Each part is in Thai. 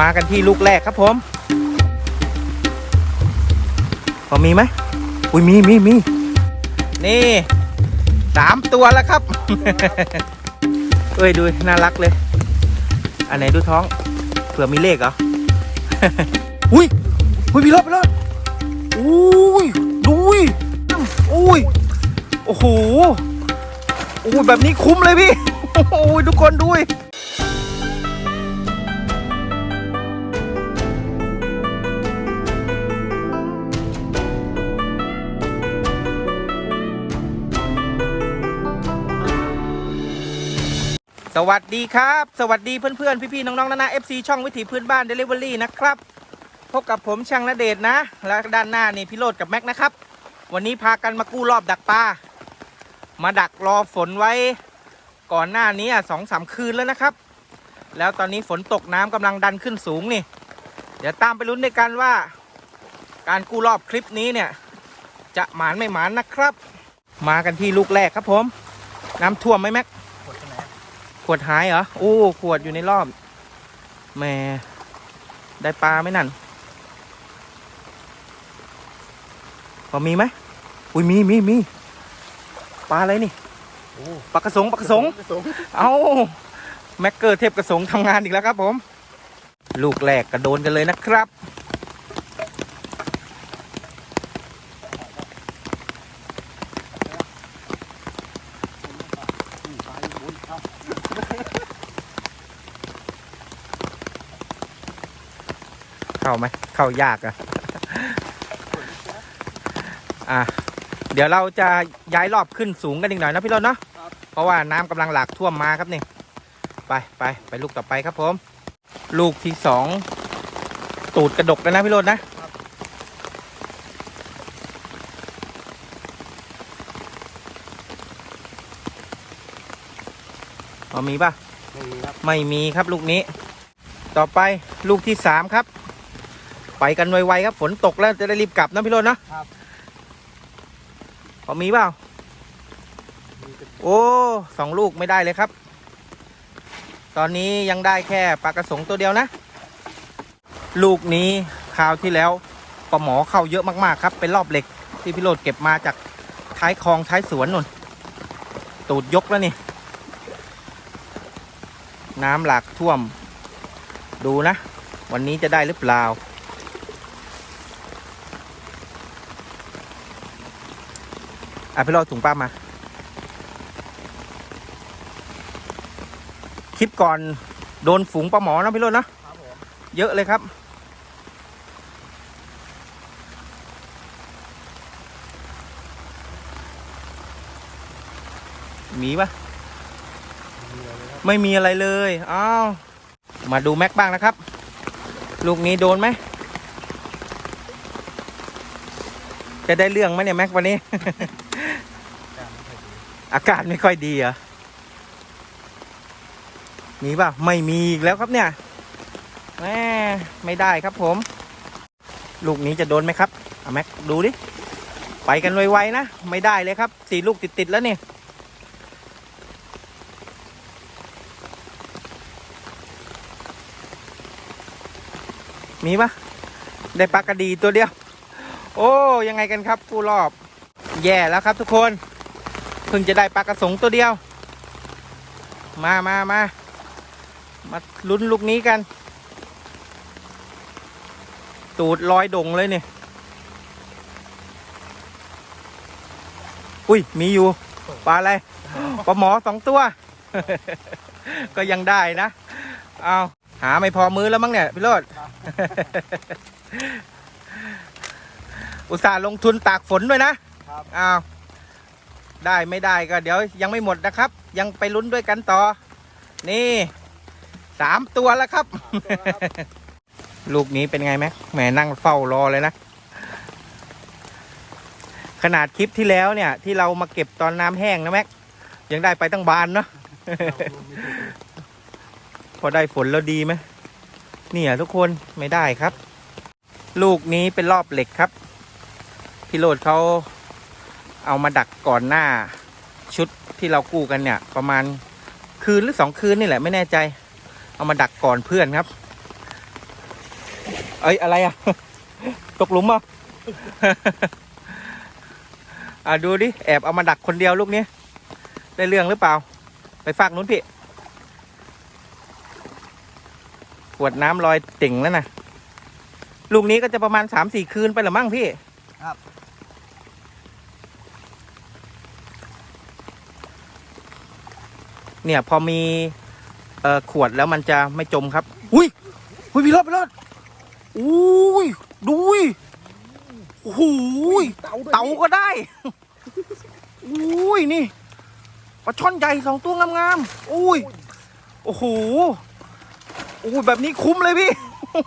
มากันที่ลูกแรกครับผมพอมีไหมอุ้ยมีมีมีนี่สามตัวแล้วครับ เอ้ยดูน่ารักเลย อันไหนดูท้องเผื่อมีเลขเหรอ อุ้ยอุ้ยมีรถไปแล้วอุ้ยดูยอุ้ย โอ้โหโอ้ยแบบนี้คุ้มเลยพี่ โอ้ยทุกคนดูย วัสดีครับ สวัสดีเพื่อนๆ พี่ๆ น้องๆนานา FC ช่องวิถีพื้นบ้าน Delivery นะครับ พบกับผมช่างนเดชนะ และด้านหน้านี่พี่โรดกับแม็กนะครับ วันนี้พากันมากู้รอบดักปลา มาดักรอฝนไว้ ก่อนหน้านี้สองสามคืนแล้วนะครับ แล้วตอนนี้ฝนตกน้ำกำลังดันขึ้นสูงนี่ เดี๋ยวตามไปลุ้นด้วยกันว่า การกู้รอบคลิปนี้เนี่ย จะหมานไม่หมานนะครับ มากันที่ลูกแรกครับผม น้ำท่วมไหมแม็ก วดหายเหรอ โอ้ ขวดอยู่ในรอบแม่ได้ปลาไหมนั่นพอมีไหมอุ้ยมีมีมีปลาอะไรนี่โอ้ปลากระสงปลากระสงกระสง เอาแม็กเกอร์เทพกระสงทำงานอีกแล้วครับผม ลูกแรกกระโดนกันเลยนะครับ เข้าไหมเข้ายากอะอะเดี๋ยวเราจะย้ายรอบขึ้นสูงกันอีกหน่อยนะพี่รถเนาะเพราะว่าน้ำกำลังหลากท่วมมาครับนี่ ไปไปไปลูกต่อไปครับผม ลูกที่สองตูดกระดกแล้วนะพี่รถนะพอมีป่ะไม่มีครับ ไม่มีครับลูกนี้ ต่อไปลูกที่สามครับ ไปกันไวๆครับ ฝนตกแล้วจะได้รีบกลับนะพี่โรจน์นะครับ พอมีเปล่ามีแต่โอ้สองลูกไม่ได้เลยครับ ตอนนี้ยังได้แค่ปลากระสงตัวเดียวนะ ลูกนี้คราวที่แล้วปลาหมอเข้าเยอะมากๆครับ เป็นรอบเหล็กที่พี่โรดเก็บมาจากท้ายคลองท้ายสวนนุ่นตูดยกแล้วนี่ น้ำหลากท่วม ดูนะ วันนี้จะได้หรือเปล่า อะพี่โรดถุงป้ามา คลิปก่อนโดนฝูงปลาหมอนะพี่โรจน์นะครับผมเยอะเลยครับ มีปะมีอะไรเลยครับไม่มีอะไรเลยอ้าวมาดูแม็กบ้างนะครับ ลูกนี้โดนไหม จะได้เรื่องไหมเนี่ยแม็กวันนี้การไม่ค่ อากาศไม่ค่อยดีเหรอมีป่ะไม่มีอีกแล้วครับเนี่ยแหมไม่ได้ครับผม ลูกนี้จะโดนไหมครับเอาแม็กดูดิไปกันไวๆนะไม่ได้เลยครับสี่ลูกติดๆแล้วเนี่ยมีปะได้ปลากระดีตัวเดียว โอ้ยังไงกันครับผู้รอบ แย่แล้วครับทุกคน เพิ่งจะได้ปลากระสงตัวเดียว มามามามาลุ้นลูกนี้กัน ตูดลอยดงเลยเนี่ยอุ้ย มีอยู่ ปลาอะไรปลาหมอสองตัว ก็ยังได้นะ เอาหาไม่พอมือแล้วมั้งเนี่ย พี่โรดอุตส่าห์ลงทุนตากฝนด้วยนะครับอ้าว ได้ไม่ได้ก็เดี๋ยวยังไม่หมดนะครับ ยังไปลุ้นด้วยกันต่อ นี่สามตัวแล้วครับล,รบลูกนี้เป็นไงไหมแหมนั่งเฝ้ารอเลยนะ ขนาดคลิปที่แล้วเนี่ย ที่เรามาเก็บตอนน้ำแห้งนะแม็กยังได้ไปตั้งบานเนาะพอได้ฝนแล้วดีไหมเนี่ยทุกคนไม่ได้ครับ ลูกนี้เป็นรอบเหล็กครับ พี่โรดเขา เอามาดักก่อนหน้าชุดที่เรากู้กันเนี่ย ประมาณคืนหรือสองคืนนี่แหละไม่แน่ใจ เอามาดักก่อนเพื่อนครับ เอ้ยอะไรอะ ตกหลุมอะอะดูดิแอบเอามาดักคนเดียวลูกนี้ได้เรื่องหรือเปล่า ไปฝากนู้นพี่ขวดน้ำลอยติ่งแล้วนะลูกนี้ก็จะประมาณสามสี่คืนไปหรือมั้งพี่ ครับ เนี่ยพอมีเอ่อขวดแล้วมันจะไม่จมครับ อุ้ยอุ้ยพี่รอดพี่รอดอุ้ยดูยโอ้โหยเต่าด้วยเต่าก็ได้อุ้ยนี่ปลาช่อนใหญ่สองตัวงามๆอุ้ยโอ้โหโอ้ยแบบนี้คุ้มเลยพี่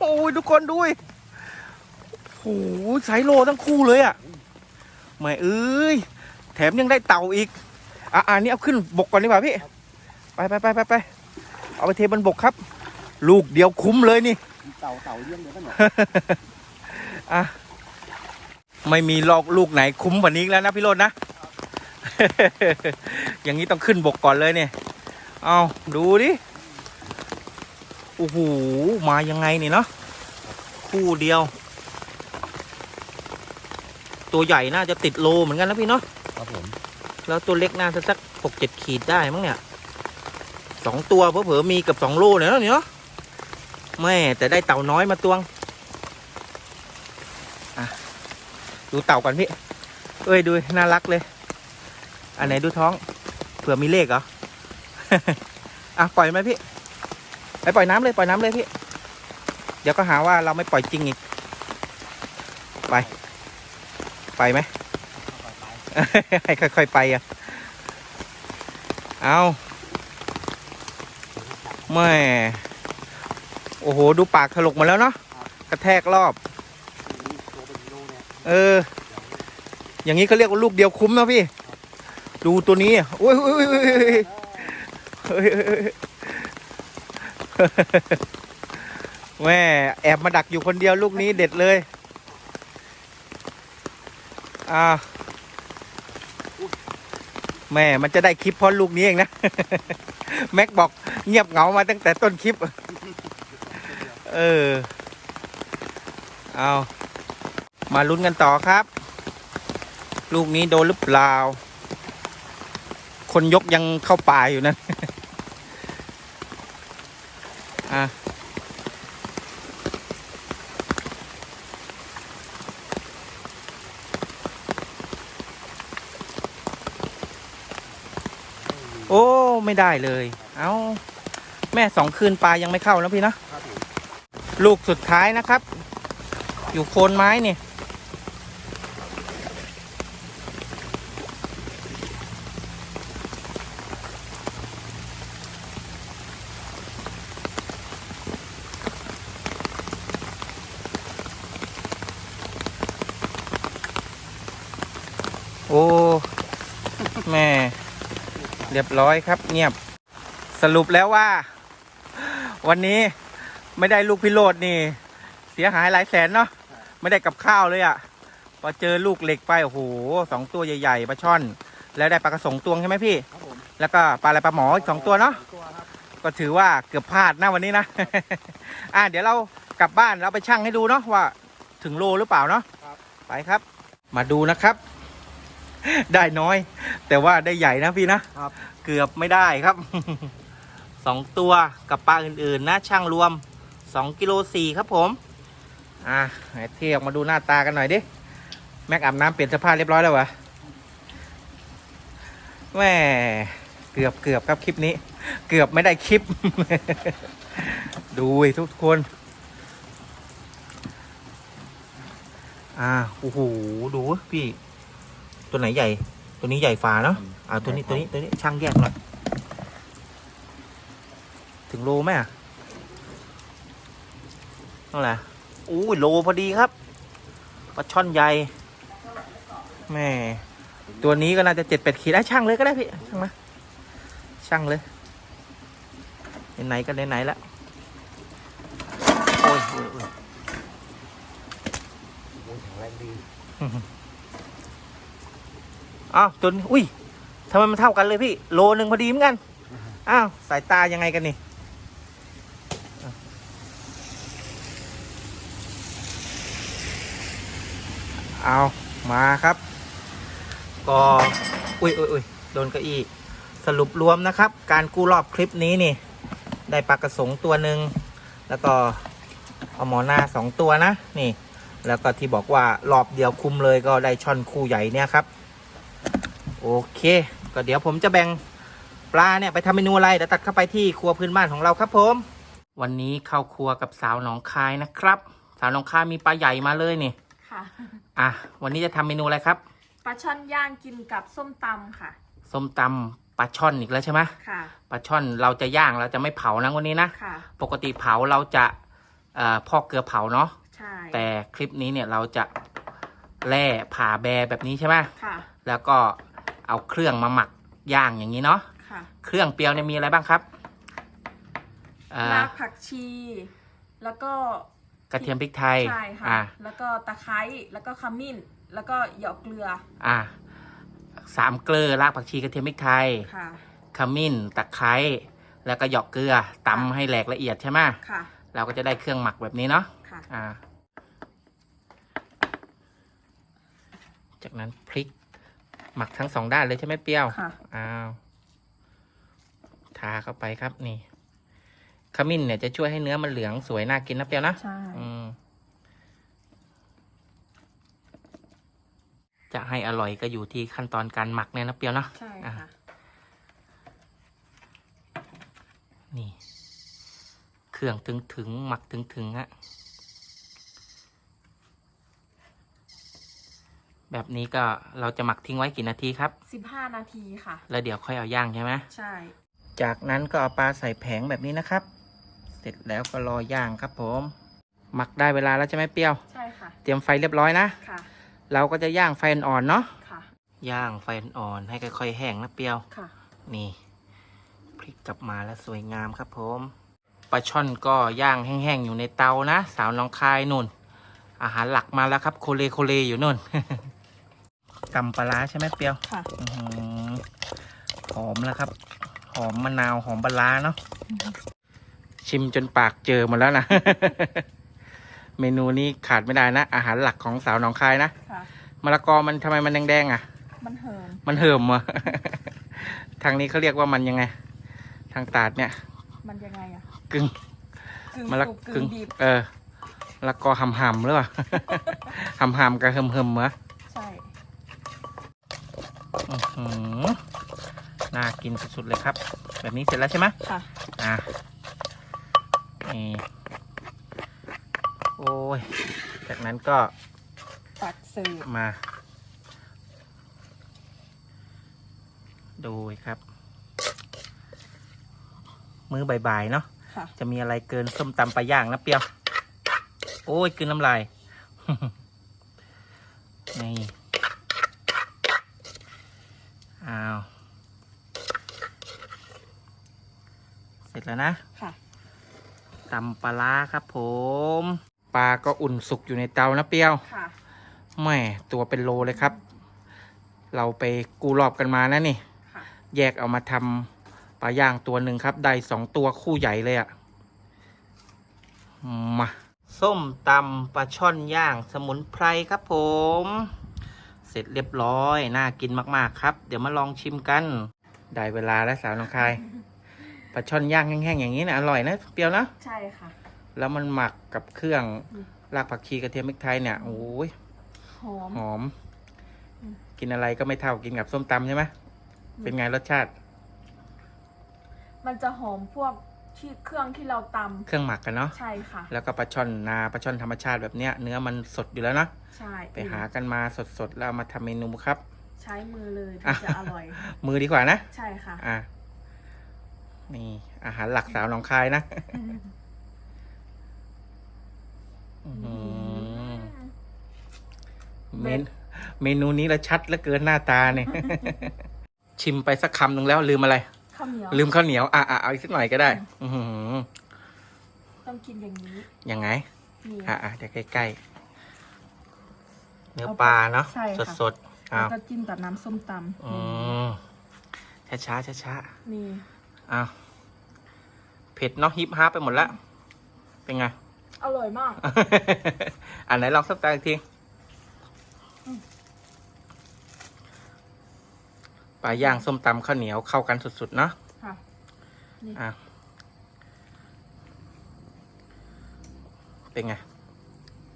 โอ้ยทุกคนดูยโอ้โหไซส์โลทั้งคู่เลยอะแม่เอ้ยแถมยังได้เต่าอีกอะอันนี้เอาขึ้นบกก่อนดีกว่าพี่ ไปไปไปไปไปเอาไปเทบนบกครับ ลูกเดียวคุ้มเลยนี่เต่าเต่าเลี้ยงเดี๋ยวกันหน่อยอะไม่มีลอกลูกไหนคุ้มกว่านี้อีกแล้วนะพี่โรดนะ อย่างนี้ต้องขึ้นบกก่อนเลยเนี่ย เอาดูดิโอ้โหมายังไงนี่เนาะคู่เดียว ตัวใหญ่น่าจะติดโลเหมือนกันนะพี่เนาะครับผม แล้วตัวเล็กน่าจะสักหกเจ็ดขีดได้มั้งเนี่ย สองตัวเผลอมีกับสองโลเลยเนาะเนี่ยเนาะแม่แต่ได้เต่าน้อยมาตวงอะดูเต่าก่อนพี่ เอ้ยดูน่ารักเลย อันไหนดูท้องเผื่อมีเลขเหรอ อะปล่อยไหมพี่ไปปล่อยน้ำเลยปล่อยน้ำเลยพี่ เดี๋ยวก็หาว่าเราไม่ปล่อยจริงอีก ไป ไปไหมให้ค่อยๆไปอะ เอา แม่โอ้โห ดูปากถลกมาแล้วเนาะกระแทกรอบ เออ อย่างนี้เขาเรียกว่าลูกเดียวคุ้มนะพี่ ดูตัวนี้โอ้ยโอ้ยโอ้ยโอ้ยโอ้ยโอ้ยโอ้ยแม่แอบมาดักอยู่คนเดียวลูกนี้เด็ดเลย อ่า แม่มันจะได้คลิปเพราะลูกนี้เองนะ แม็กบอกเงียบเหงามาตั้งแต่ต้นคลิป เออ เอามาลุ้นกันต่อครับ ลูกนี้โดนหรือเปล่า คนยกยังเข้าป่าอยู่นะอะ โอ้ ไม่ได้เลย เอาแม่สองคืนปลายังไม่เข้านะพี่นะครับผมลูกสุดท้ายนะครับ อยู่โคนไม้เนี่ย โอ้ แม่ เรียบร้อยครับ เงียบสรุปแล้วว่า วันนี้ไม่ได้ลูกพิโรดนี่ เสียหายหลายแสนเนาะไม่ได้กับข้าวเลยอะ่ะพอเจอลูกเหล็กไปโอ้โหสองตัวใหญ่ๆปลาช่อน แล้วได้ปลากระสงตวงใช่ไหมพี่ ครับผมแล้วก็ปลาอะไรปลาหมออีกสองตัวเนาะตัวครับก็ถือว่าเกือบพลาดนะวันนี้นะ อะเดี๋ยวเรากลับบ้านเราไปชั่งให้ดูเนาะว่า ถึงโลหรือเปล่าเนาะไปครับ มาดูนะครับ ได้น้อย แต่ว่าได้ใหญ่นะพี่นะครับ เกือบไม่ได้ครับ สองตัวกับปลาอื่นๆนะช่างรวมสองกิโลสี่ครับผม อะให้เทียบมาดูหน้าตากันหน่อยดิ แม็กอาบน้ำเปลี่ยนเสื้อผ้าเรียบร้อยแล้ววะแม่เกือบเกือบครับคลิปนี้ เกือบไม่ได้คลิป ดูดิทุกคน อ่าโอ้โหดูพี่ ตัวไหนใหญ่ ตัวนี้ใหญ่ฝ่าเนาะ อ่า ตัวนี้ ตัวนี้ ตัวนี้ ช่างแยกหน่อย ถึงโลไหมอะนั่นแหละอู้ยโลพอดีครับปลาช่อนใหญ่ แม่ ตัวนี้ก็น่าจะเจ็ดแปดขีดได้ช่างเลยก็ได้พี่ ช่างมาช่างเลยไหนๆก็ไหนๆแล้วโอ้ยโอ้ยโอ้ย โอ้ยแข็งแรงดี อ้าวตัวนี้อุ้ยทำไมมันเท่ากันเลยพี่ โลหนึ่งพอดีเหมือนกัน อ้าว สายตายังไงกันนี่ เอามาครับ ก็ อุ้ยอุ้ยอุ้ยโดนเก้าอี้ สรุปรวมนะครับ การกู้รอบคลิปนี้นี่ ได้ปลากระสงตัวหนึ่ง แล้วก็เอาหมอหน้าสองตัวนะ นี่ แล้วก็ที่บอกว่ารอบเดียวคุมเลยก็ได้ช่อนคู่ใหญ่เนี่ยครับ โอเค ก็เดี๋ยวผมจะแบ่งปลาเนี่ยไปทำเมนูอะไรเดี๋ยวตัดเข้าไปที่ครัวพื้นบ้านของเราครับผม วันนี้เข้าครัวกับสาวหนองคายนะครับ สาวหนองคายมีปลาใหญ่มาเลยนี่ค่ะอะวันนี้จะทำเมนูอะไรครับปลาช่อนย่างกินกับส้มตำค่ะ ส้มตำปลาช่อนอีกแล้วใช่ไหมค่ะปลาช่อนเราจะย่างเราจะไม่เผานะวันนี้นะค่ะ ปกติเผาเราจะเอ่อพอกเกลือเผาเนาะใช่แต่คลิปนี้เนี่ยเราจะแล่ผ่าแบแบบนี้ใช่ไหมค่ะ แล้วก็ เอาเครื่องมาหมักย่างอย่างนี้เนาะค่ะเครื่องเปรี้ยวเนี่ยมีอะไรบ้างครับเอ่อรากผักชี แล้วก็กระเทียมพริกไทยใช่ค่ะอ่าแล้วก็ตะไคร้แล้วก็ขมิ้น แล้วก็เหยาะเกลืออ่าสามเกลือรากผักชีกระเทียมพริกไทยค่ะ ขมิ้นตะไคร้แล้วก็หยอกเกลือตำให้แหลกละเอียดใช่ไหมค่ะ เราก็จะได้เครื่องหมักแบบนี้เนาะค่ะอ่าจากนั้นพริก หมักทั้งสองด้านเลยใช่ไหมเปรี้ยวค่ะ อ้าวทาเข้าไปครับนี่ขมิ้นเนี่ยจะช่วยให้เนื้อมันเหลืองสวยน่ากินนะเปรี้ยวนะใช่ อืม จะให้อร่อยก็อยู่ที่ขั้นตอนการหมักเนี่ยนะเปรี้ยวเนาะใช่อะค่ะ นี่ เครื่องถึงถึงๆหมักถึงถึงๆฮะ แบบนี้ก็เราจะหมักทิ้งไว้กี่นาทีครับสิบห้านาทีค่ะ แล้วเดี๋ยวค่อยเอาย่างใช่ไหมใช่ จากนั้นก็เอาปลาใส่แผงแบบนี้นะครับ เสร็จแล้วก็รอย่างครับผม หมักได้เวลาแล้วใช่ไหมเปรี้ยว ใช่ค่ะ เตรียมไฟเรียบร้อยนะ ค่ะ เราก็จะย่างไฟอ่อนๆเนาะ ค่ะ ย่างไฟอ่อนๆให้ค่อยๆแห้งนะเปรี้ยว ค่ะ นี่พลิกกลับมาแล้วสวยงามครับผม ปลาช่อนก็ย่างแห้งๆอยู่ในเตานะ สาวน้องคายนุ่น อาหารหลักมาแล้วครับโคเลโคเลอยู่นุ่น กำปลาร้าใช่ไหมเปรี้ยวค่ะอื้อหือหอมแล้วครับ หอมมะนาวหอมปลาร้าเนาะ ชิมจนปากเจอหมดแล้วนะ เมนูนี้ขาดไม่ได้นะ อาหารหลักของสาวหนองคายนะค่ะ มะละกอมันทำไมมันแดงๆอะ มันเหิมมันเหิมอะทางนี้เขาเรียกว่ามันยังไง ทางตาดเนี่ย มันยังไงอะกึ่งกึ่งมะละสุกกึ่กึ่งงดิบเออมะละกอหำหำๆหรือเปล่า หำหำๆกับเหิมเหิมๆเหรอใช่อื้อหือ น่ากินสุดๆเลยครับ แบบนี้เสร็จแล้วใช่ไหมค่ะ อะนี่โอ้ย จากนั้นก็ตักเสิร์ฟมา ดูครับ มื้อบ่ายๆเนาะ ค่ะ จะมีอะไรเกินส้มตำปลาย่างนะเปรี้ยว โอ้ยกินน้ำลาย นี่อ้าว เสร็จแล้วนะค่ะตำปลาร้าครับผม ปลาก็อุ่นสุกอยู่ในเตานะเปรี้ยวค่ะแม่ตัวเป็นโลเลยครับ เราไปกูรอบกันมานะนี่ ค่ะแยกเอามาทำปลาย่างตัวหนึ่งครับ ได้สองตัวคู่ใหญ่เลยอะ่ะ มา ส้มตำปลาช่อนย่างสมุนไพรครับผม เสร็จเรียบร้อย น่ากินมากๆครับ เดี๋ยวมาลองชิมกัน ได้เวลาแล้วสาวน้องคาย ปลาช่อนย่างแห้งๆอย่างนี้นะอร่อยนะเปรี้ยวนะใช่ค่ะ แล้วมันหมักกับเครื่องอืมรากผักชีกระเทียมพริกไทยเนี่ยโอ้ยหอมหอมอืมกินอะไรก็ไม่เท่ากินกับส้มตำใช่ไหมอืมเป็นไงรสชาติ มันจะหอมพวกที่เครื่องที่เราตเครื่องหมักกันเนาะำใช่ค่ะ แล้วก็ปลาช่อนนาปลาช่อนธรรมชาติแบบเนี้ย เนื้อมันสดอยู่แล้วเนาะใช่ไปหากันมาสดๆแล้วเอามาทำเมนูครับ ใช้มือเลยถึอะงจะอร่อย มือดีกว่านะ ใช่ค่ะอะ นี่ อาหารหลักสาวหนองคายนะอื้อหือเมนเมนูนี้ละชัดเหลือเกินหน้าตาเนี่ย ชิมไปสักคำหนึ่งแล้วลืมอะไร ข้าวเหนียว ลืมข้าวเหนียว อะอะเอาอีกสักหน่อยก็ได้ อือหือต้องกินอย่างนี้ ยังไง นี่ อะอะเดี๋ยวใกล้ๆ เนื้อเอาปลาเนาะใช่ค่ะ สดๆแล้อ้าววก็จิ้มกับน้ำส้มตอืมช้าช้าช้าช้าำนี่ๆ อาเผ็ดเนาะฮิปฮาไปหมดละ เป็นไง อร่อยมาก อันไหนลองสักตาอีกทีปลาย่างส้มตำข้าวเหนียวเข้ากันสุดๆเนาะค่ะเป็นไง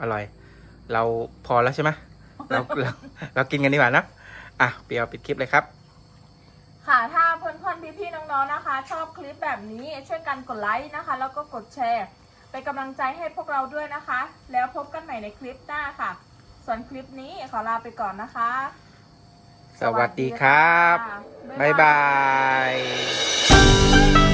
อร่อย เราพอแล้วใช่ไหมเราเราเรากินกันดีกว่านะ อะ เปียวปิดคลิปเลยครับ ค่ะถ้าเพื่อนๆพี่ๆน้องๆนะคะ ชอบคลิปแบบนี้ช่วยกันกดไลค์นะคะ แล้วก็กดแชร์เป็นกำลังใจให้พวกเราด้วยนะคะ แล้วพบกันใหม่ในคลิปหน้าค่ะ ส่วนคลิปนี้ขอลาไปก่อนนะคะ สวัสดีครับสวัสดีค่ะบ๊ายบาย